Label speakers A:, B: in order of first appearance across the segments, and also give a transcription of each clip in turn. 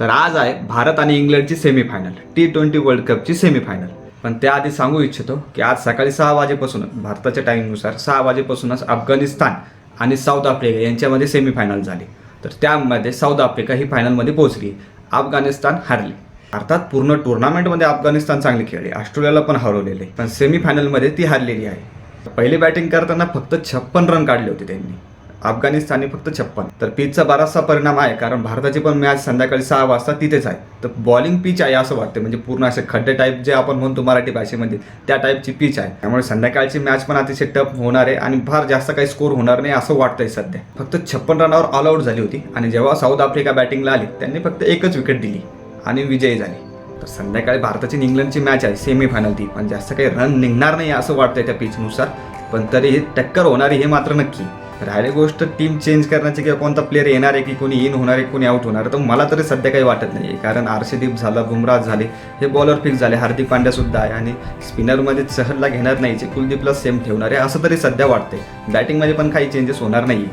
A: तर आज आहे भारत आणि इंग्लंडची सेमीफायनल टी ट्वेंटी वर्ल्ड कपची सेमीफायनल पण त्याआधी सांगू इच्छितो की आज सकाळी सहा वाजेपासूनच भारताच्या टाईमनुसार सहा वाजेपासूनच अफगाणिस्तान आणि साऊथ आफ्रिका यांच्यामध्ये सेमीफायनल झाली. तर त्यामध्ये साऊथ आफ्रिका ही फायनलमध्ये पोहोचली. अफगाणिस्तान हारली. अर्थात पूर्ण टुर्नामेंटमध्ये अफगाणिस्तान चांगली खेळली. ऑस्ट्रेलियाला पण हरवलेले. पण सेमीफायनलमध्ये ती हारलेली आहे. पहिली बॅटिंग करताना फक्त छप्पन रन काढले होते त्यांनी. अफगाणिस्तानने फक्त छप्पन. तर पिचचा बराचसा परिणाम आहे कारण भारताची पण मॅच संध्याकाळी सहा वाजता तिथेच आहे. तर बॉलिंग पिच आहे असं वाटतं म्हणजे पूर्ण असे खड्डे टाईप जे आपण म्हणतो मराठी भाषेमध्ये त्या टाईपची पिच आहे. त्यामुळे संध्याकाळची मॅच पण अतिशय टफ होणार आहे आणि फार जास्त काही स्कोर होणार नाही असं वाटतंय सध्या. फक्त छप्पन रनावर ऑल आऊट झाली होती आणि जेव्हा साऊथ आफ्रिका बॅटिंगला आली त्यांनी फक्त एकच विकेट दिली आणि विजयी झाली. तर संध्याकाळी भारताची इंग्लंडची मॅच आहे सेमीफायनल ती. पण जास्त काही रन निघणार नाही असं वाटतंय त्या पिचनुसार पण तरी टक्कर होणारी हे मात्र नक्की. राहिली गोष्ट टीम चेंज करण्याची किंवा कोणता प्लेअर येणार आहे की कोणी इन होणार आहे कोणी आउट होणार तर मला तरी सध्या काही वाटत नाही आहे कारण आरसीदीप झाला बुमराह झाले हे बॉलर फिक्स झाले. हार्दिक पांड्यासुद्धा आहे आणि स्पिनरमध्ये चहलला घेणार नाही जे कुलदीपला सेम ठेवणार आहे असं तरी सध्या वाटते बॅटिंगमध्ये पण काही चेंजेस होणार नाही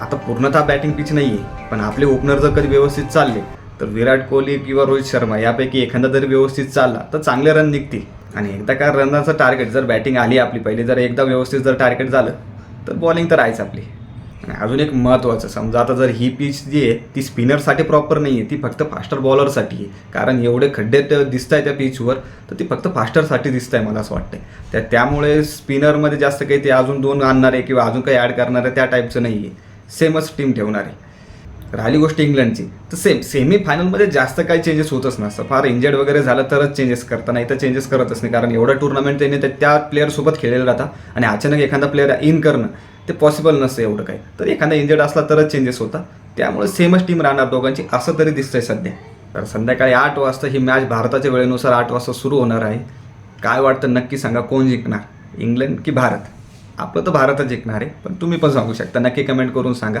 A: आता पूर्णतः बॅटिंग पिच नाही आहे पण आपले ओपनर जर कधी व्यवस्थित चालले तर विराट कोहली किंवा रोहित शर्मा यापैकी एखादा जरी व्यवस्थित चालला तर चांगले रन निघतील. आणि एकदा का रनाचं टार्गेट जर बॅटिंग आली आपली पहिली जर एकदा व्यवस्थित जर टार्गेट झालं तर बॉलिंग तर आहेच आपली. आणि अजून एक महत्त्वाचं समजा आता जर ही पिच जी आहे ती स्पिनरसाठी प्रॉपर नाही आहे ती फक्त फास्टर बॉलरसाठी आहे. कारण एवढे खड्डे दिसत आहे त्या पिचवर तर ती फक्त फास्टरसाठी दिसत आहे मला असं वाटतंय. त्या त्यामुळे स्पिनरमध्ये जास्त काही ते अजून दोन आणणार आहे किंवा अजून काही ॲड करणार आहे त्या टाईपचं नाही आहे सेमच टीम ठेवणार. आहे राहिली गोष्ट इंग्लंडची. तर सेम सेमी फायनलमध्ये जास्त काही चेंजेस होतच नसतं. फार इंजर्ड वगैरे झालं तरच चेंजेस करता नाही तर चेंजेस करतच नाही. कारण एवढं टुर्नामेंट त्यांनी त्या- त्या प्लेअरसोबत खेळलेलं राहता. आणि अचानक एखादा प्लेअर इन करणं ते पॉसिबल नसतं एवढं काही. तर एखादा इंजर्ड असला तरच चेंजेस होता त्यामुळे सेमच टीम राहणार दोघांची असं तरी दिसतंय सध्या. तर संध्याकाळी आठ वाजता ही मॅच भारताच्या वेळेनुसार आठ वाजता सुरू होणार आहे. काय वाटतं नक्की सांगा कोण जिंकणार? इंग्लंड की भारत? आपलं तर भारतच जिंकणार आहे. पण तुम्ही पण सांगू शकता. नक्की कमेंट करून सांगा.